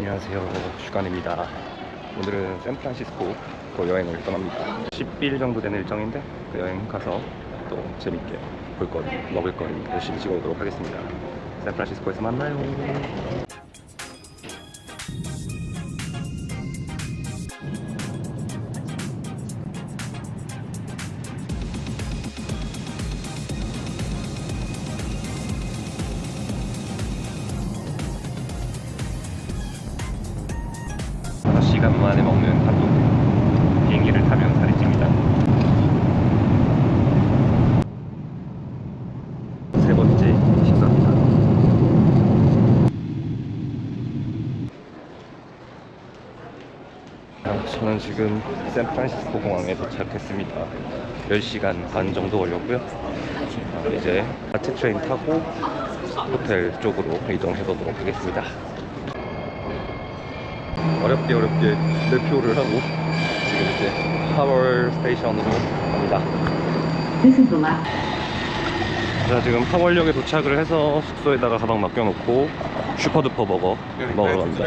안녕하세요. 슈간입니다. 오늘은 샌프란시스코 또 여행을 떠납니다. 10일 정도 되는 일정인데 그 여행 가서 또 재밌게 볼거리 먹을거리 열심히 찍어오도록 하겠습니다. 샌프란시스코에서 만나요 저는 지금 샌프란시스코 공항에 도착했습니다. 10시간 반 정도 걸렸고요. 아, 이제 아트 트레인 타고 호텔 쪽으로 이동해 보도록 하겠습니다. 어렵게 어렵게 대표를 하고 지금 이제 파월 스테이션으로 갑니다. 자 지금 파월역에 도착을 해서 숙소에다가 가방 맡겨놓고 슈퍼두퍼 버거 먹으러 갑니다.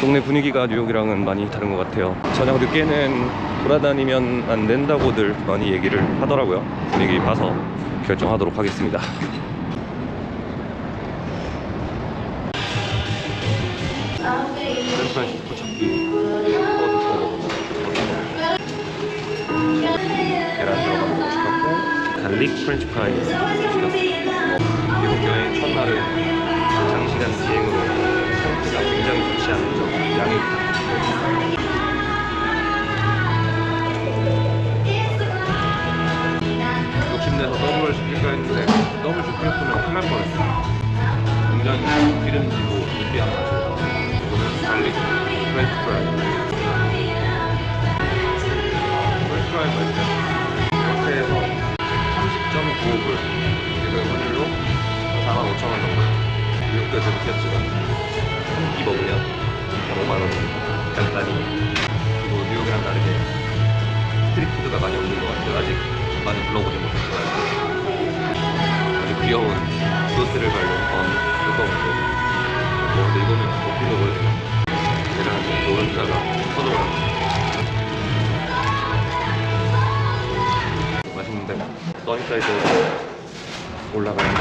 동네 분위기가 뉴욕이랑은 많이 다른 것 같아요. 저녁 늦게는 돌아다니면 안 된다고들 많이 얘기를 하더라고요. 분위기 봐서 결정하도록 하겠습니다. 샌프 갈릭 프렌치 프라이 여행 첫날은 장시간 비행으로 상태가 굉장히 좋지 않은 점 양해 욕심내서 더블을 시킬까 했는데 더블 시켰으면 큰일 날 뻔했어 굉장히 기름지고 느끼한 맛이라서 이거는 갈릭 프렌치 프라이 미국까지 느꼈지만 한끼 먹으면 5만원 간단히 그리고 뉴욕이랑 다르게 스트리트푸드가 많이 없는 것 같아요. 아직 많이 불러보지 못했지만 아주 귀여운 소스를 바른 건 뜨거운 거. 뭐, 이거는 어떻게 되나? 계란 노른자가 터져버렸네 맛있는데 써니사이드 올라가는 게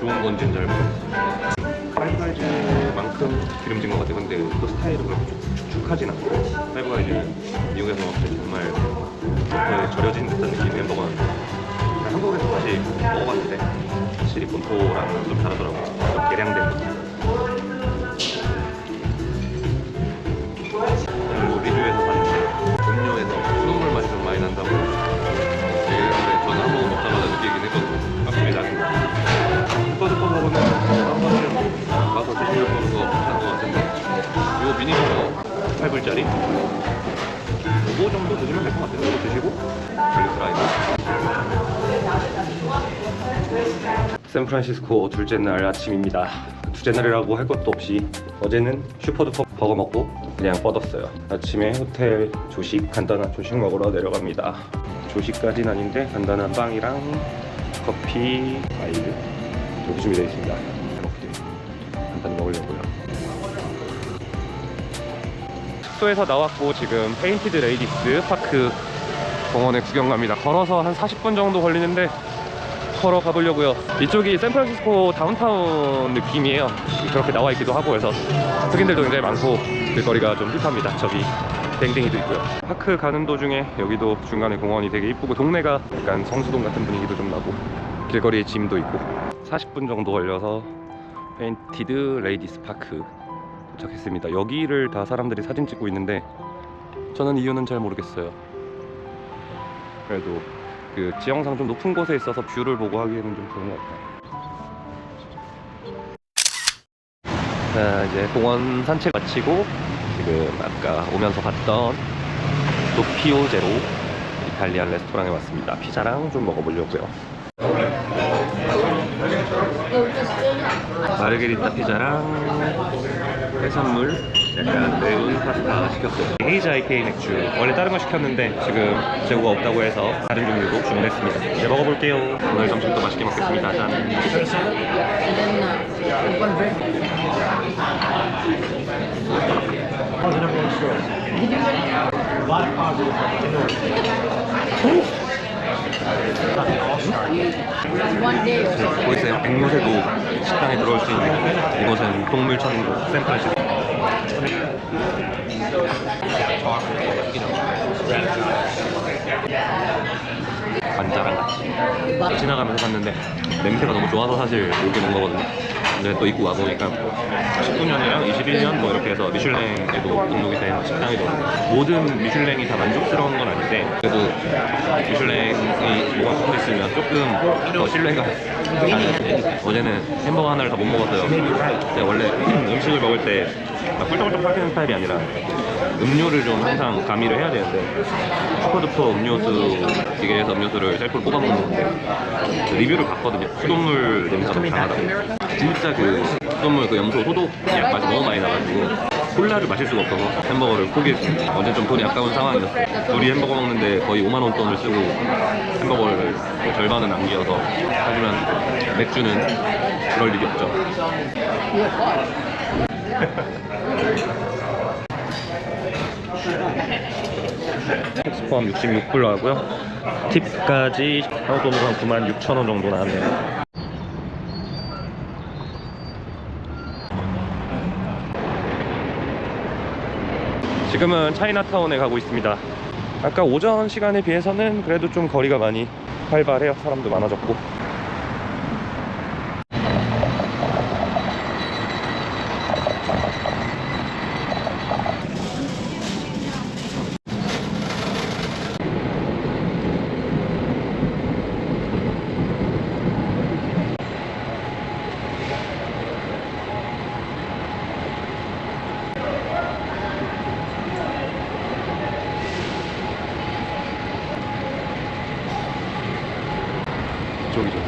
좋은 건지는 잘 모르겠어요 파이브가이즈만큼 기름진 것 같아요. 근데 그 스타일은 그렇게 축- 축축하진 않고. 파이브가이즈는 미국에서 정말 겉에 절여진 듯한 느낌의 햄버거인데 한국에서 다시 먹어봤는데 확실히 본토랑 좀 다르더라고요. 좀 개량된. 느낌 샌프란시스코 둘째 날 아침입니다. 둘째 날이라고 할 것도 없이 어제는 슈퍼두퍼 버거 먹고 그냥 뻗었어요. 아침에 호텔 조식 간단한 조식 먹으러 내려갑니다. 조식까지는 아닌데 간단한 빵이랑 커피, 과일 이렇게 준비되어 있습니다. 잘 먹게 간단히 먹으려고요. 숙소에서 나왔고 지금 페인티드 레이디스 파크 공원에 구경 갑니다. 걸어서 한 40분 정도 걸리는데 걸어 가보려고요. 이쪽이 샌프란시스코 다운타운 느낌이에요. 그렇게 나와 있기도 하고 해서 흑인들도 굉장히 많고 길거리가 좀 힙합니다. 저기 땡땡이도 있고요. 파크 가는 도중에 여기도 중간에 공원이 되게 이쁘고 동네가 약간 성수동 같은 분위기도 좀 나고 길거리에 짐도 있고 40분 정도 걸려서 페인티드 레이디스 파크 도착했습니다. 여기를 다 사람들이 사진 찍고 있는데 저는 이유는 잘 모르겠어요. 그래도 그 지형상 좀 높은 곳에 있어서 뷰를 보고 하기에는 좀 좋은 것 같아요. 자 이제 공원 산책 마치고 지금 아까 오면서 봤던 도피오 제로 이탈리안 레스토랑에 왔습니다. 피자랑 좀 먹어보려고요. 마르게리타 피자랑 해산물 약간 매운 파스타 시켰어요. 헤이즈 IPA 맥주. 원래 다른 거 시켰는데 지금 재고가 없다고 해서 다른 종류로 주문했습니다. 이제 먹어볼게요. 오늘 점심도 맛있게 먹겠습니다. 짠. 보이세요? 앵무새도 식당에 들어올 수 있는 이곳은 동물 천국 샌프란시스코 관자랑 같이 지나가면서 샀는데 냄새가 너무 좋아서 사실 오게 된 거거든요. 근데 또 입고 와보니까 19년이랑 21년 뭐 이렇게 해서 미슐랭에도 등록이 된 식당이더라고요 모든 미슐랭이 다 만족스러운 건 아닌데 그래도 미슐랭이 뭐가 붙어 있으면 조금 더 신뢰가 가는 어제는 햄버거 하나를 다 못 먹었어요. 제가 원래 음식을 먹을 때막 꿀떡꿀떡 삭히는 스타일이 아니라 음료를 좀 항상 가미를 해야 되는데 슈퍼두퍼 음료수 기계에서 음료수를 셀프로 뽑아 먹는 건데 그 리뷰를 봤거든요. 수돗물 냄새가 너무 강하다고. 진짜 그 수돗물 그 염소 소독 약 맛이 너무 많이 나가지고 콜라를 마실 수가 없어서 햄버거를 포기했습니다 어제 좀 돈이 아까운 상황이었어요. 둘이 햄버거 먹는데 거의 5만 원 돈을 쓰고 햄버거를 절반은 남겨서 하지만 맥주는 그럴 일이 없죠 포함 66불 나고요. 팁까지 한국 돈으로 한 9만 6천 원 정도 나왔네요. 지금은 차이나타운에 가고 있습니다. 아까 오전 시간에 비해서는 그래도 좀 거리가 많이 활발해요. 사람도 많아졌고 이쪽이죠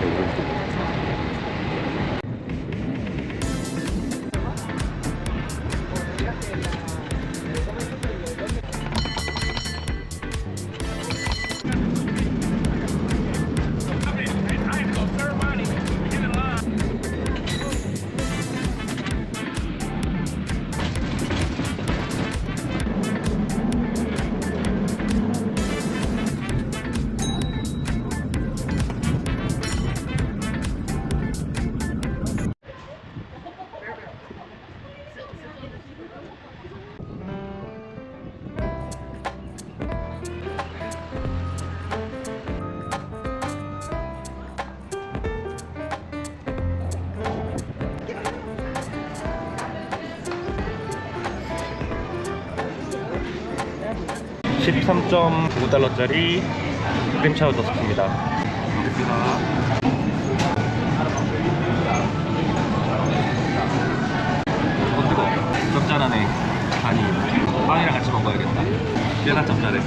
13.9달러짜리 크림 차우 더스트입니다. 어 뜨거. 짭짤하네. 아니 빵이랑 같이 먹어야겠다. 꽤나 짭짤해.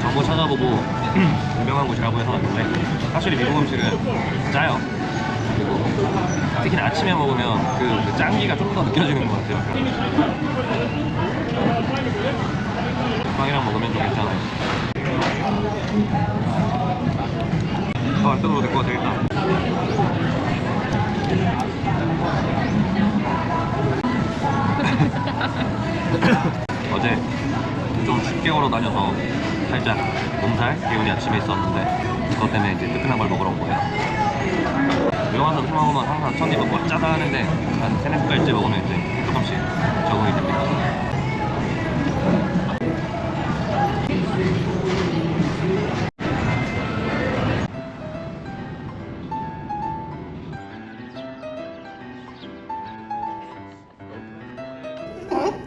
정보 찾아보고 유명한 곳이라고 해서 왔는데 확실히 미국 음식은 짜요. 그리고 특히 아침에 먹으면 그, 그 짠기가 좀 더 느껴지는 것 같아요. 빵이랑 먹으면 좀 괜찮아요. 아, 안 뜯어도 될것 같아, 일단. 어제 좀 쉽게 걸어 다녀서 살짝 몸살 기운이 아침에 있었는데 그것 때문에 이제 뜨끈한 걸 먹으러 온 거예요. 영화에서 술 먹으면 항상 첫 입은 뭐 짜다 하는데 한 세네 숟갈째 먹으면 이제 조금씩 적응이 됩니다. 자,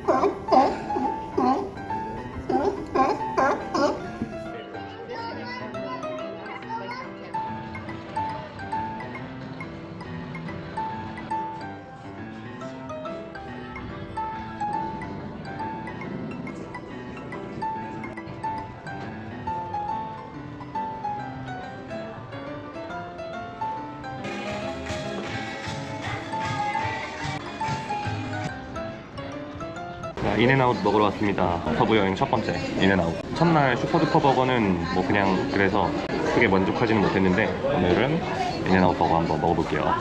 인앤아웃 먹으러 왔습니다. 터부 여행 첫 번째 인앤아웃. 첫날 슈퍼두퍼 버거는 뭐 그냥 그래서 크게 만족하지는 못했는데 오늘은 인앤아웃 버거 한번 먹어볼게요.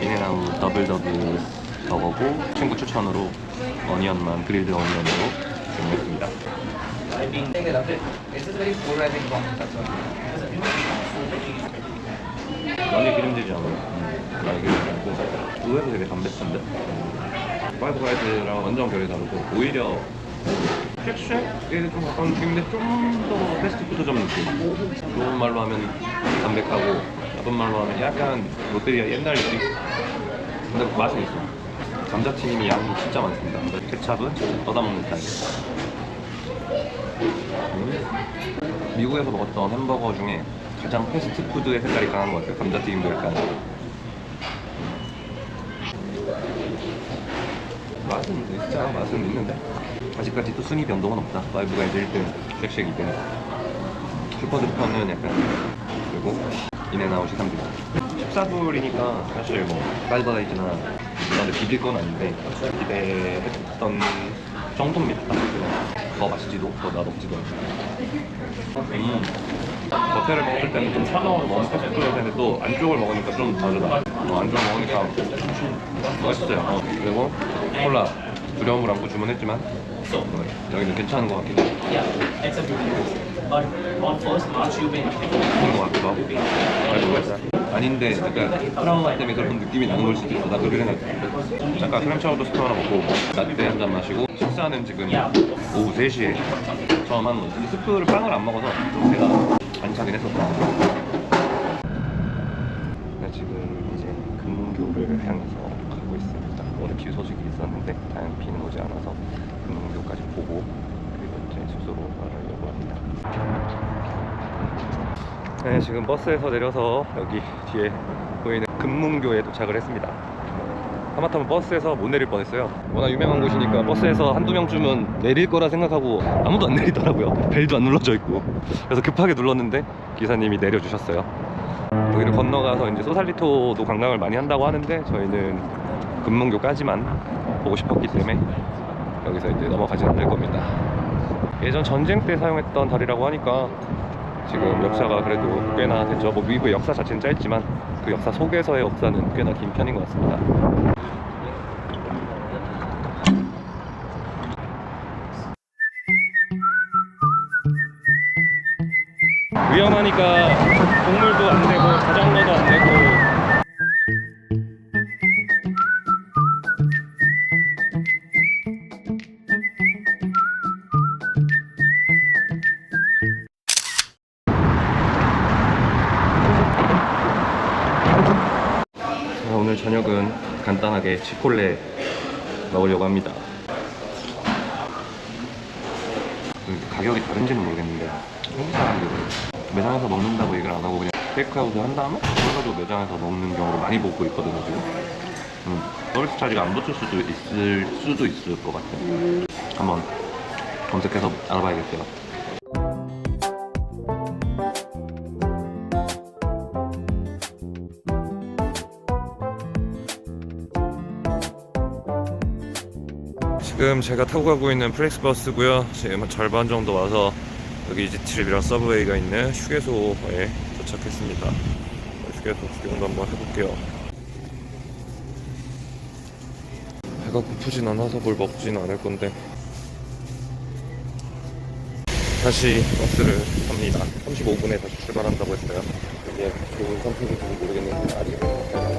인앤아웃 더블 더블 저거고 친구 추천으로 어니언만 그릴드 어니언으로 주문했습니다. 많이 기름지지 않아요. 음, 많이 기름지지 않고 의외로 되게 담백한데 파이브 가이드랑 완전 결이 다르고 오히려 쉑쉑에 좀 가까운 느낌인데 좀 더 패스트푸드점 느낌. 좋은 말로 하면 담백하고 나쁜 말로 하면 약간 롯데리아 옛날 느낌? 근데 맛은 있어. 감자튀김이 양이 진짜 많습니다. 케찹은 떠다 먹는 스타일. 음. 미국에서 먹었던 햄버거 중에 가장 패스트푸드의 색깔이 강한 것 같아요. 감자튀김도 약간 맛은 진짜 맛은 있는데. 아직까지 또 순위 변동은 없다. 파이브가 이제 1등 쉑쉑 2등 슈퍼드퍼는 약간 그리고 인앤아웃이 3등. 14불이니까 사실 뭐 파이브가이즈나 나를 비빌 건 아닌데 기대했던 정도입니다. 더 맛있지도 더 맛없지도 음. 겉에를 먹을 때는 좀 차가워서 너무 패스트푸드일 텐데 또 안쪽을 먹으니까 좀 다르다. 어, 안쪽을 먹으니까 맛있어요. 어, 그리고 콜라 두려움을 안고 주문했지만 어, 여기는 괜찮은 것 같긴 해 It's a But on first March, you've been 좋은 것 같기도 하고. 잘 모르겠어 아닌데 약간 트라우마 때문에 그런 느낌이 나는 걸 수도 있어 나 그렇게 생각해 잠깐 크림차우더 스프 하나 먹고 라떼 한 잔 마시고 식사는 지금 오후 3시에 처음 하는 거지 스프를 빵을 안 먹어서 좀 제가 안 차긴 했었다. 네, 지금 이제 금문교를 향해서 가고 있습니다. 오늘 비 소식이 있었는데 다행 비는 오지 않아서 금문교까지 보고 그리고 이제 숙소로 가려고 합니다. 네, 지금 버스에서 내려서 여기 뒤에 보이는 금문교에 도착을 했습니다. 하마터면 버스에서 못 내릴 뻔했어요. 워낙 유명한 곳이니까 버스에서 한두 명쯤은 내릴 거라 생각하고 아무도 안 내리더라고요. 벨도 안 눌러져 있고. 그래서 급하게 눌렀는데 기사님이 내려주셨어요. 여기를 건너가서 이제 소살리토도 관광을 많이 한다고 하는데 저희는 금문교까지만 보고 싶었기 때문에 여기서 이제 넘어가진 않을 겁니다. 예전 전쟁 때 사용했던 다리라고 하니까 지금 역사가 그래도 꽤나 됐죠. 뭐 미국의 역사 자체는 짧지만 그 역사 속에서의 역사는 꽤나 긴 편인 것 같습니다. 위험하니까 오늘 저녁은 간단하게 치폴레 먹으려고 합니다. 그 가격이 다른지는 모르겠는데 한국 사람들은 매장에서 먹는다고 얘기를 안 하고 그냥 테이크아웃을 한 다음에 그래가지고 매장에서 먹는 경우를 많이 보고 있거든요 지금. 음, 서비스 차지가 안 붙을 수도 있을 수도 있을 것 같아요. 한번 검색해서 알아봐야겠어요. 지금 제가 타고 가고 있는 플렉스버스고요. 지금 절반 정도 와서 여기 이지트립이랑 서브웨이가 있는 휴게소에 도착했습니다. 휴게소 구경도 한번 해볼게요. 배가 고프진 않아서 뭘 먹진 않을 건데 다시 버스를 탑니다. 35분에 다시 출발한다고 했어요. 이게 좋은 선택인지 모르겠는데 아니에요.